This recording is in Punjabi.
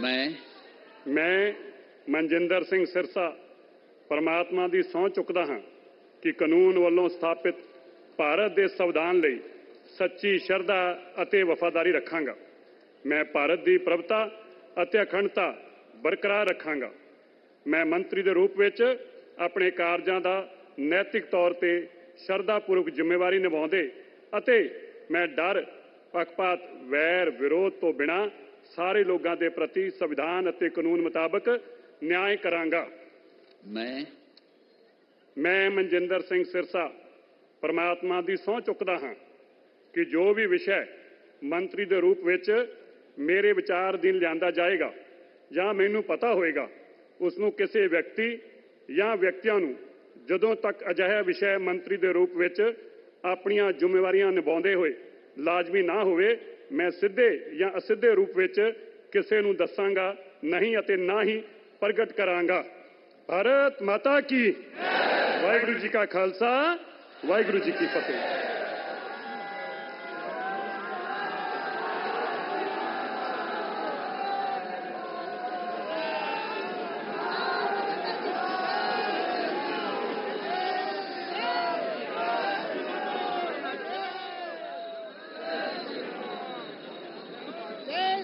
ਮੈਂ ਮੈਂ ਮਨਜਿੰਦਰ ਸਿੰਘ ਸਿਰਸਾ ਪਰਮਾਤਮਾ ਦੀ ਸਹੁੰ ਚੁੱਕਦਾ ਹਾਂ ਕਿ ਕਾਨੂੰਨ ਵੱਲੋਂ ਸਥਾਪਿਤ ਭਾਰਤ ਦੇ ਸੰਵਿਧਾਨ ਲਈ ਸੱਚੀ ਸ਼ਰਧਾ ਅਤੇ ਵਫਾਦਾਰੀ ਰੱਖਾਂਗਾ। ਮੈਂ ਭਾਰਤ ਦੀ ਪ੍ਰਭਤਾ ਅਤੇ ਅਖੰਡਤਾ ਬਰਕਰਾਰ ਰੱਖਾਂਗਾ। ਮੈਂ ਮੰਤਰੀ ਦੇ ਰੂਪ ਵਿੱਚ ਆਪਣੇ ਕਾਰਜਾਂ ਦਾ ਨੈਤਿਕ ਤੌਰ ਤੇ ਸ਼ਰਧਾਪੂਰਵਕ ਜ਼ਿੰਮੇਵਾਰੀ ਨਿਭਾਉਂਦੇ ਅਤੇ ਮੈਂ ਡਰ, ਪੱਖਪਾਤ, ਵੈਰ, ਵਿਰੋਧ ਤੋਂ ਬਿਨਾਂ ਸਾਰੇ ਲੋਕਾਂ ਦੇ ਪ੍ਰਤੀ ਸੰਵਿਧਾਨ ਅਤੇ ਕਾਨੂੰਨ ਮੁਤਾਬਕ ਨਿਆਂ ਕਰਾਂਗਾ। ਮੈਂ ਮੈਂ ਮਨਜਿੰਦਰ ਸਿੰਘ ਸਿਰਸਾ ਪਰਮਾਤਮਾ ਦੀ ਸਹੁੰ ਚੁੱਕਦਾ ਹਾਂ ਕਿ ਜੋ ਵੀ ਵਿਸ਼ਾ ਮੰਤਰੀ ਦੇ ਰੂਪ ਵਿੱਚ ਮੇਰੇ ਵਿਚਾਰ ਅਧੀਨ ਲਿਆਂਦਾ ਜਾਏਗਾ ਜਾਂ ਮੈਨੂੰ ਪਤਾ ਹੋਏਗਾ ਉਸ ਨੂੰ ਕਿਸੇ ਵਿਅਕਤੀ ਜਾਂ ਵਿਅਕਤੀਆਂ ਨੂੰ ਜਦੋਂ ਤੱਕ ਅਜਿਹਾ ਵਿਸ਼ਾ ਮੰਤਰੀ ਦੇ ਰੂਪ ਵਿੱਚ ਆਪਣੀਆਂ ਜ਼ਿੰਮੇਵਾਰੀਆਂ ਨਿਭਾਉਂਦੇ ਹੋਏ ਲਾਜ਼ਮੀ ਨਾ ਹੋਵੇ ਮੈਂ ਸਿੱਧੇ ਜਾਂ ਅਸਿੱਧੇ ਰੂਪ ਵਿੱਚ ਕਿਸੇ ਨੂੰ ਦੱਸਾਂਗਾ, ਨਹੀਂ ਅਤੇ ਨਾ ਹੀ ਪ੍ਰਗਟ ਕਰਾਂਗਾ। ਭਾਰਤ ਮਾਤਾ ਕੀ? ਵਾਹਿਗੁਰੂ ਜੀ ਕਾ ਖਾਲਸਾ, ਵਾਹਿਗੁਰੂ ਜੀ ਕੀ ਫਤਿਹ।